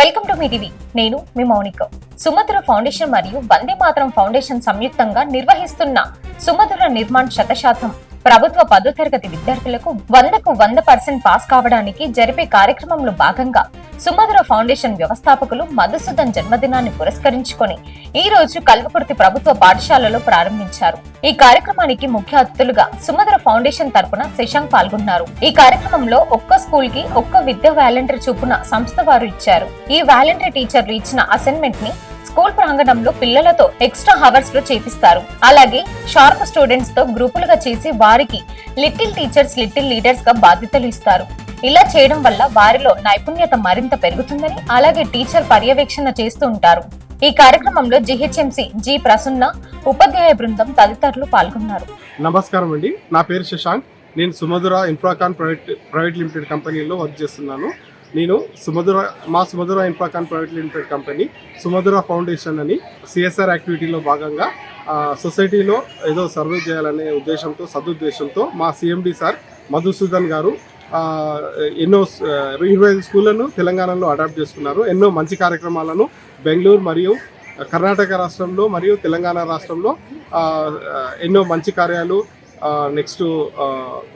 Welcome to me TV. నేను మీ మౌనిక. సుమధుర foundation మరియు వందే మాతరం ఫౌండేషన్ సంయుక్తంగా నిర్వహిస్తున్న సుమధుర నిర్మాణ్ శతశాతం ప్రభుత్వ పదో తరగతి విద్యార్థులకు వందకు వంద పర్సెంట్ పాస్ కావడానికి జరిపే కార్యక్రమంలో భాగంగా సుమధుర ఫౌండేషన్ వ్యవస్థాపకులు మధుసూదన్ జన్మదినాన్ని పురస్కరించుకొని ఈ రోజు కల్వకుర్తి ప్రభుత్వ పాఠశాలలో ప్రారంభించారు. ఈ కార్యక్రమానికి ముఖ్య అతిథులుగా సుమధుర ఫౌండేషన్ తరపున శశాంక్ పాల్గొన్నారు. ఈ కార్యక్రమంలో ఒక్క స్కూల్కి ఒక్క విద్యా వాలంటీర్ చూపున సంస్థ వారు ఇచ్చారు. ఈ వాలంటీర్ టీచర్లు ఇచ్చిన అసైన్మెంట్ని స్కూల్ ప్రాంగణంలో పిల్లలతో ఎక్స్ట్రా హవర్స్లో చేపిస్తారు. అలాగే షార్ప్ స్టూడెంట్స్తో గ్రూపులుగా చేసి వారికి లిటిల్ టీచర్స్ లిటిల్ లీడర్స్గా బాధ్యతలు ఇస్తారు. ఇలా చేయడం వల్ల వారిలో నైపుణ్యత మరింత పెరుగుతుందని అలాగే టీచర్ పర్యవేక్షణ చేస్తూ ఉంటారు. ఈ కార్యక్రమంలో జిహెచ్ఎంసి జి ప్రసన్న ఉపాధ్యాయ బృందం తదితరులు పాల్గొన్నారు. నమస్కారం అండి. నా పేరు శశాంక్. నేను Sumadhura Infracon private private limited కంపెనీలో వర్క్ చేస్తున్నాను. నేను సుమధుర మా Sumadhura Infracon private limited company Sumadhura foundation అని సిఎస్ఆర్ యాక్టివిటీలో భాగంగా సొసైటీలో ఏదో సర్వే చేయాలనే ఉద్దేశంతో సదుద్దేశంతో మా సిఎండి సార్ మధుసూదన్ గారు ఎన్నో ఇరవై ఐదు స్కూళ్ళను తెలంగాణలో అడాప్ట్ చేసుకున్నారు. ఎన్నో మంచి కార్యక్రమాలను బెంగళూరు మరియు కర్ణాటక రాష్ట్రంలో మరియు తెలంగాణ రాష్ట్రంలో ఎన్నో మంచి కార్యాలు నెక్స్ట్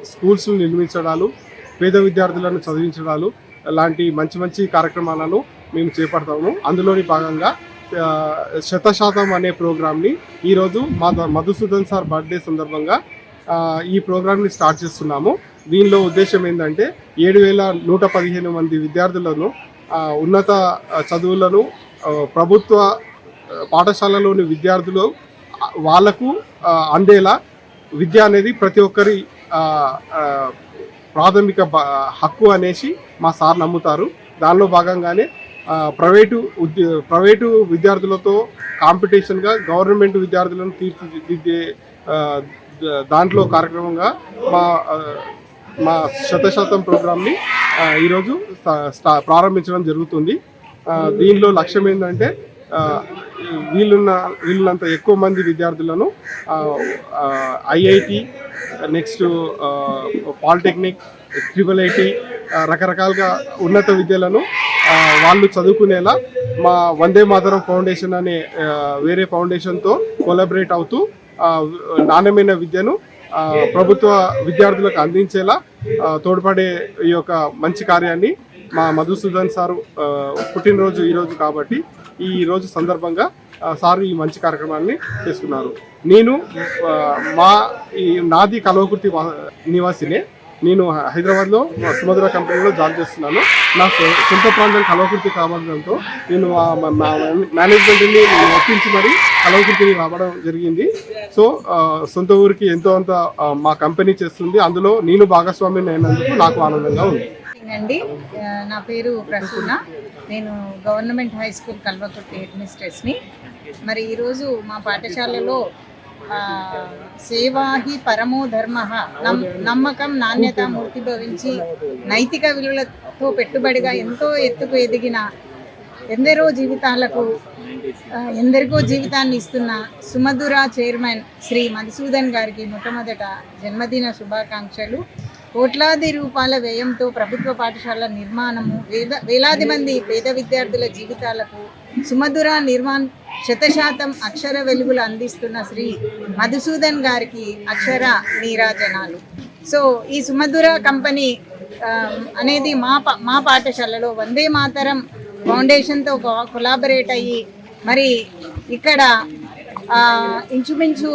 స్కూల్స్ను నిర్మించడాలు పేద విద్యార్థులను చదివించడాలు లాంటి మంచి మంచి కార్యక్రమాలను మేము చేపడతాము. అందులోని భాగంగా శతశాతం అనే ప్రోగ్రామ్ని ఈరోజు మా మధుసూదన్ సార్ బర్త్డే సందర్భంగా ఈ ప్రోగ్రామ్ని స్టార్ట్ చేస్తున్నాము. దీనిలో ఉద్దేశం ఏంటంటే ఏడు వేల నూట పదిహేను మంది విద్యార్థులను ఉన్నత చదువులను ప్రభుత్వ పాఠశాలలోని విద్యార్థులు వాళ్ళకు అందేలా విద్య అనేది ప్రతి ఒక్కరి ప్రాథమిక బ- హక్కు అనేసి మా సార్ నమ్ముతారు. దానిలో భాగంగానే ప్రైవేటు ఉద్యో ప్రైవేటు విద్యార్థులతో కాంపిటీషన్గా గవర్నమెంట్ విద్యార్థులను తీర్చిదిద్దే దాంట్లో కార్యక్రమంగా మా మా శతశాతం ప్రోగ్రామ్ని ఈరోజు ప్రారంభించడం జరుగుతుంది. దీనిలో లక్ష్యం ఏంటంటే వీళ్ళున్న వీళ్ళంత ఎక్కువ మంది విద్యార్థులను IIT next polytechnic triple IT రకరకాలుగా ఉన్నత విద్యలను వాళ్ళు చదువుకునేలా మా వందే మాతరం ఫౌండేషన్ అనే వేరే ఫౌండేషన్తో కొలాబరేట్ అవుతూ నాణ్యమైన విద్యను ప్రభుత్వ విద్యార్థులకు అందించేలా తోడ్పడే ఈ యొక్క మంచి కార్యాన్ని మా మధుసూదన్ సారు పుట్టినరోజు ఈరోజు కాబట్టి ఈ రోజు సందర్భంగా సారు సార్ ఈ మంచి కార్యక్రమాన్ని చేసుకున్నారు. నేను మా ఈ నాది కలవకుర్తి వా- నివాసినే. నేను హైదరాబాద్లో మా సుమధుర కంపెనీలో జాబ్ చేస్తున్నాను. నా సొంత ప్రాంతం కలవకృతి కావడంతో నేను మా- మేనేజ్మెంట్ని ఒప్పించి మరి కలవకృతిని రావడం జరిగింది. సో సొంత ఊరికి ఎంతో అంత మా కంపెనీ చేస్తుంది. అందులో నేను భాగస్వామ్యం అయినందుకు నాకు ఆనందంగా ఉంది. అండి నా పేరు ప్రసూన నేను government high school Kalwakurthy head మిస్ట్రెస్ని మరి ఈరోజు మా పాఠశాలలో సేవా హి పరమో ధర్మ. నమ్మకం నాణ్యత మూర్తిభవించి నైతిక విలువలతో పెట్టుబడిగా ఎంతో ఎత్తుకు ఎదిగిన ఎందరో జీవితాలకు ఎందరికో జీవితాన్ని ఇస్తున్న సుమధుర చైర్మన్ శ్రీ మధుసూదన్ గారికి మొట్టమొదట జన్మదిన శుభాకాంక్షలు. కోట్లాది రూపాయల వ్యయంతో ప్రభుత్వ పాఠశాల నిర్మాణము వేద వేలాది మంది పేద విద్యార్థుల జీవితాలకు సుమధుర నిర్మాణ్ శతశాతం అక్షర వెలుగులు అందిస్తున్న శ్రీ మధుసూదన్ గారికి అక్షర నీరాజనాలు. సో ఈ సుమధుర కంపెనీ అనేది మా పా- మా పాఠశాలలో వందే మాతరం ఫౌండేషన్తో కొలాబరేట్ అయ్యి మరి ఇక్కడ ఇంచుమించు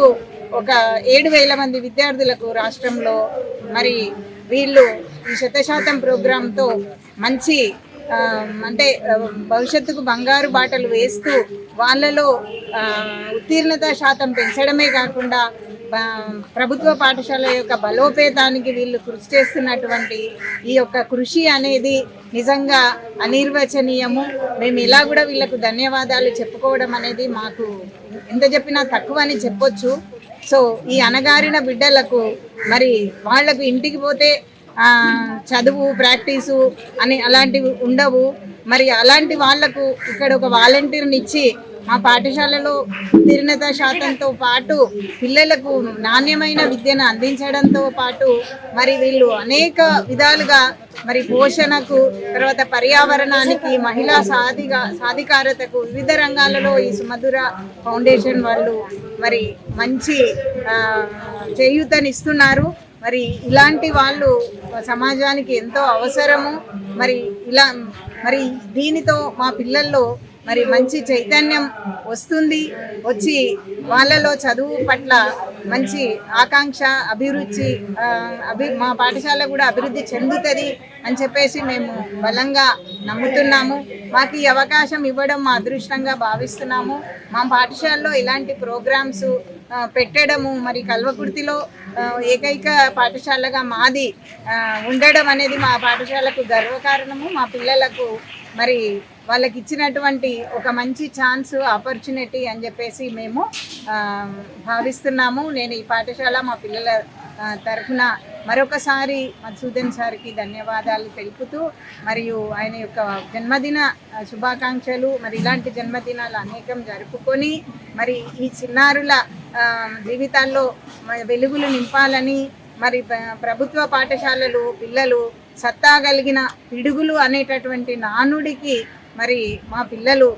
ఒక ఏడు వేల మంది విద్యార్థులకు రాష్ట్రంలో మరి వీళ్ళు ఈ శతశాతం ప్రోగ్రాంతో మంచి అంటే భవిష్యత్తుకు బంగారు బాటలు వేస్తూ వాళ్ళలో ఉత్తీర్ణత శాతం పెంచడమే కాకుండా ప్రభుత్వ పాఠశాల యొక్క బలోపేతానికి వీళ్ళు కృషి చేస్తున్నటువంటి ఈ యొక్క కృషి అనేది నిజంగా అనిర్వచనీయము. మేము ఇలా కూడా వీళ్ళకు ధన్యవాదాలు చెప్పుకోవడం అనేది మాకు ఎంత చెప్పినా తక్కువ అని చెప్పొచ్చు. సో ఈ అనగారిన బిడ్డలకు మరి వాళ్ళకు ఇంటికి పోతే చదువు ప్రాక్టీసు అని అలాంటివి ఉండవు. మరి అలాంటి వాళ్ళకు ఇక్కడ ఒక వాలంటీర్ని ఇచ్చి మా పాఠశాలలో ఉత్తీర్ణత శాతంతో పాటు పిల్లలకు నాణ్యమైన విద్యను అందించడంతో పాటు మరి వీళ్ళు అనేక విధాలుగా మరి పోషణకు తర్వాత పర్యావరణానికి మహిళా సాధిగా సాధికారతకు వివిధ రంగాలలో ఈ సుమధుర ఫౌండేషన్ వాళ్ళు మరి మంచి చేయూతనిస్తున్నారు. మరి ఇలాంటి వాళ్ళు సమాజానికి ఎంతో అవసరము. మరి ఇలా మరి దీనితో మా పిల్లల్లో మరి మంచి చైతన్యం వస్తుంది. వచ్చి వాళ్ళలో చదువు పట్ల మంచి ఆకాంక్ష అభిరుచి అభి మా పాఠశాల కూడా అభివృద్ధి చెందుతుంది అని చెప్పేసి మేము బలంగా నమ్ముతున్నాము. మాకు ఈ అవకాశం ఇవ్వడం మా అదృష్టంగా భావిస్తున్నాము. మా పాఠశాలలో ఇలాంటి ప్రోగ్రామ్స్ పెట్టడము మరి కల్వకుర్తిలో ఏకైక పాఠశాలగా మాది ఉండడం అనేది మా పాఠశాలకు గర్వకారణము. మా పిల్లలకు మరి వాళ్ళకి ఇచ్చినటువంటి ఒక మంచి ఛాన్స్ ఆపర్చునిటీ అని చెప్పేసి మేము భావిస్తున్నాము. నేను ఈ పాఠశాల మా పిల్లల తరఫున మరొకసారి మధుసూదన్ సార్కి ధన్యవాదాలు తెలుపుతూ మరియు ఆయన యొక్క జన్మదిన శుభాకాంక్షలు మరి ఇలాంటి జన్మదినాలు అనేకం జరుపుకొని మరి ఈ చిన్నారుల జీవితాల్లో వెలుగులు నింపాలని మరి ప్రభుత్వ పాఠశాలలు పిల్లలు సత్తా కలిగిన పిడుగులు అనేటటువంటి నానుడికి మరి మా పిల్లలు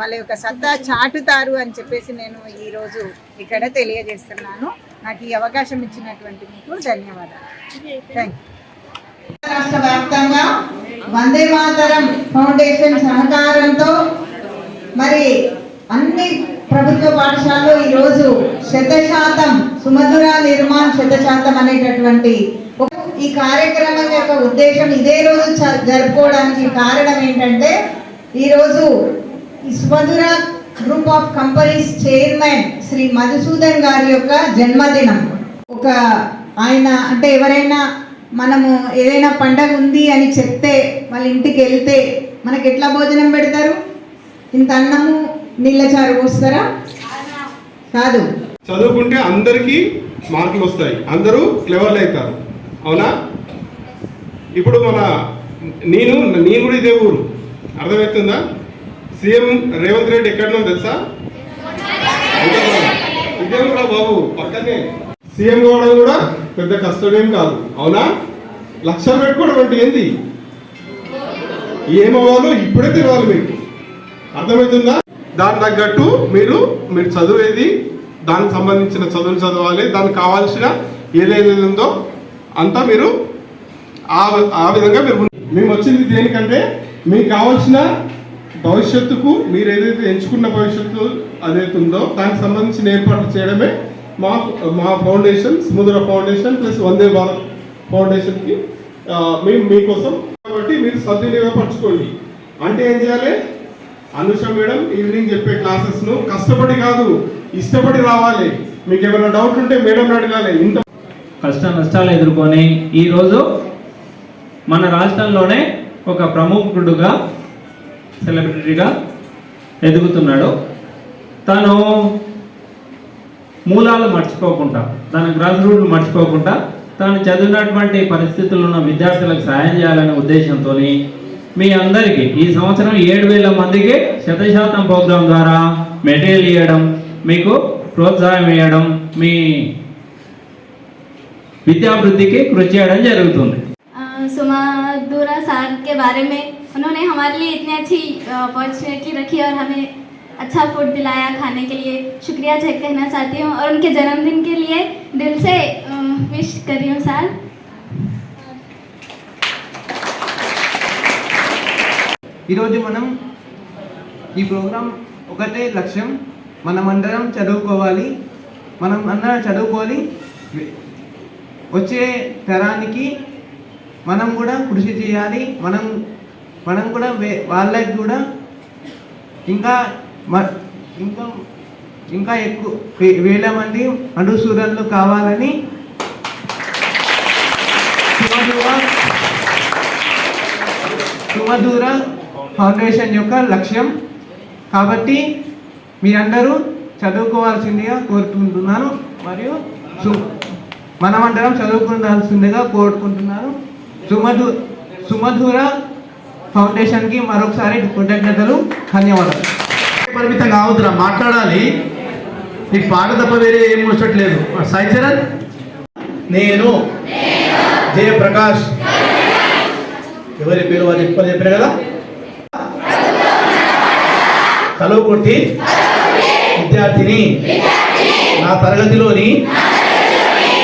వాళ్ళ యొక్క సత్తా చాటుతారు అని చెప్పేసి నేను ఈరోజు ఇక్కడ తెలియజేస్తున్నాను. నాకు ఈ అవకాశం ఇచ్చినటువంటి మీకు ధన్యవాదాలు. థ్యాంక్ రాష్ట్ర వ్యాప్తంగా వందే మాతరం ఫౌండేషన్ సహకారంతో మరి అన్ని ప్రభుత్వ పాఠశాలలో ఈరోజు శతశాతం సుమధుర నిర్మాణ్ శతశాతం అనేటటువంటి ఈ కార్యక్రమం యొక్క ఉద్దేశం ఇదే రోజు జరుపుకోవడానికి కారణం ఏంటంటే ఈరోజు ఈ Sumadhura group of companies chairman Shri Madhusudan గారి యొక్క జన్మదినం. ఒక ఆయన అంటే ఎవరైనా మనము ఏదైనా పండగ ఉంది అని చెప్తే వాళ్ళ ఇంటికి వెళ్తే మనకి ఎట్లా భోజనం పెడతారు? ఇంత అన్నము నీళ్ళ చారు పోస్తారా? కాదు. చదువుకుంటే అందరికీ మార్కులు వస్తాయి. అందరూ క్లెవర్లు అవుతారు. అవునా? ఇప్పుడు మన నేను నేను కూడా ఇదే ఊరు. అర్థమవుతుందా? సీఎం రేవంత్ రెడ్డి ఎక్కడనో తెలుసా? ఇదే కూడా బాబు? పక్కనే. సీఎం కావడం కూడా పెద్ద కష్టమేం కాదు. అవునా? లక్ష్యం పెట్టుకోవడం అంటే ఏంది? ఏమవ్వాలో ఇప్పుడే తెలియాలి మీకు. అర్థమవుతుందా? దాని తగ్గట్టు మీరు మీరు చదివేది దానికి సంబంధించిన చదువులు చదవాలి దానికి కావాల్సిన ఏదైతే ఉందో అంతా మీరు ఆ ఆ విధంగా మీరు మేము వచ్చింది దేనికంటే మీకు కావాల్సిన భవిష్యత్తుకు మీరు ఏదైతే ఎంచుకున్న భవిష్యత్తు అదైతే ఉందో దానికి సంబంధించిన ఏర్పాట్లు చేయడమే మా మా foundation Sumadhura foundation plus Vande Bharat ఫౌండేషన్కి మేము మీకోసం. కాబట్టి మీరు సద్వినియోగపరచుకోండి. అంటే ఏం చేయాలి? అనుష మేడం ఈవినింగ్ చెప్పే క్లాసెస్ను కష్టపడి కాదు ఇష్టపడి రావాలి. మీకు ఏమైనా డౌట్ ఉంటే మేడం అడగాలి. ఇంత కష్ట నష్టాలు ఎదుర్కొని ఈరోజు మన రాష్ట్రంలోనే ఒక ప్రముఖుడుగా సెలబ్రిటీగా ఎదుగుతున్నాడు. తను మూలాలు మర్చిపోకుండా తన గ్రాస్ రూట్లు మర్చిపోకుండా తాను చదివినటువంటి పరిస్థితుల్లో ఉన్న విద్యార్థులకు సాయం చేయాలనే ఉద్దేశంతో మీ అందరికీ ఈ సంవత్సరం ఏడు వేల మందికి శతశాతం ప్రోగ్రాం ద్వారా మెటీరియల్ ఇవ్వడం మీకు ప్రోత్సాహం ఇవ్వడం మీ విద్యాభివృద్ధికి కృషి చేయడం జరుగుతుంది सुमादुरा सार के बारे में उन्होंने हमारे लिए इतनी अच्छी अपॉर्चुनिटी रखी और हमें अच्छा फूड दिलाया खाने के लिए शुक्रिया चेक कहना चाहती हूँ और उनके जन्मदिन के लिए दिल से विश कर रही हूँ सर ఈరోజు మనం ఈ ప్రోగ్రాం ఒకటే లక్ష్యం. మనమందరం చదువుకోవాలి. మనం అందరం చదువుకోవాలి వచ్చే తరానికి మనం కూడా కృషి చేయాలి. మనం మనం కూడా వాళ్ళకి కూడా ఇంకా మ- ఇంకా ఇంకా ఎక్కువ వే- వేల మంది అనుసూరణలు కావాలని సుమధుర సుమధుర ఫౌండేషన్ యొక్క లక్ష్యం. కాబట్టి మీరందరూ చదువుకోవాల్సిందిగా కోరుకుంటున్నాను మరియు సు మనమందరం చదువుకోవాల్సిందిగా కోరుకుంటున్నాను. సుమధు సుమధుర ఫౌండేషన్కి మరొకసారి కృతజ్ఞతలు ధన్యవాదాలు. పరిమితం కావద్దురా మాట్లాడాలి. నీకు పాట తప్ప వేరే ఏం ముచ్చట్లేదు. సాయి చరణ్? నేను జయప్రకాష్. ఎవరి పేరు వారు చెప్పని చెప్పారు కదా? కలువ కొట్టి విద్యార్థిని నా తరగతిలోని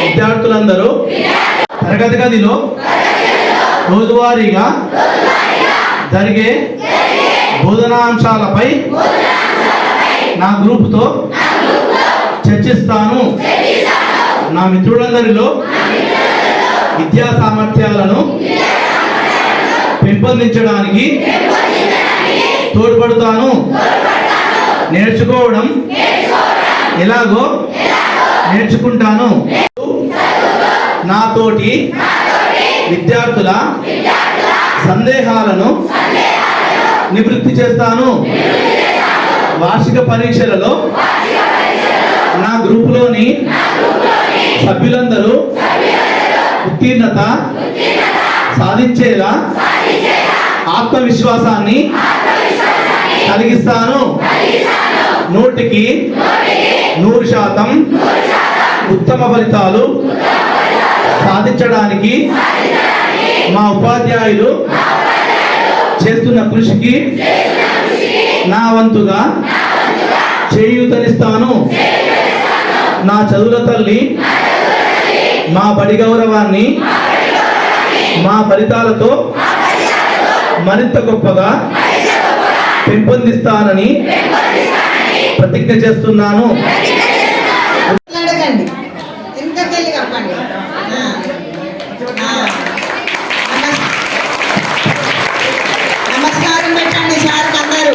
విద్యార్థులందరూ తరగతి గదిలో రోజువారీగా జరిగే బోధనాంశాలపై నా గ్రూపుతో చర్చిస్తాను. నా మిత్రులందరిలో విద్యా సామర్థ్యాలను పెంపొందించడానికి తోడ్పడతాను. నేర్చుకోవడం. ఎలాగో నేర్చుకుంటాను. నాతోటి విద్యార్థుల సందేహాలను నివృత్తి చేస్తాను. వార్షిక పరీక్షలలో నా గ్రూపులోని సభ్యులందరూ ఉత్తీర్ణత సాధించేలా ఆత్మవిశ్వాసాన్ని కలిగిస్తాను. నూటికి నూరు శాతం ఉత్తమ ఫలితాలు సాధించడానికి మా ఉపాధ్యాయులు చేస్తున్న కృషికి నా వంతుగా చేయూతనిస్తాను. నా చదువుల తల్లి మా బడి గౌరవాన్ని మా ఫలితాలతో మరింత గొప్పగా పెంపొందిస్తానని ప్రతిజ్ఞ చేస్తున్నాను అడగండి ఇంతకెళ్ళి చెప్పండి ఆ. ఆ. నమస్- నమస్కారం పెట్టండి సార్కి అందరూ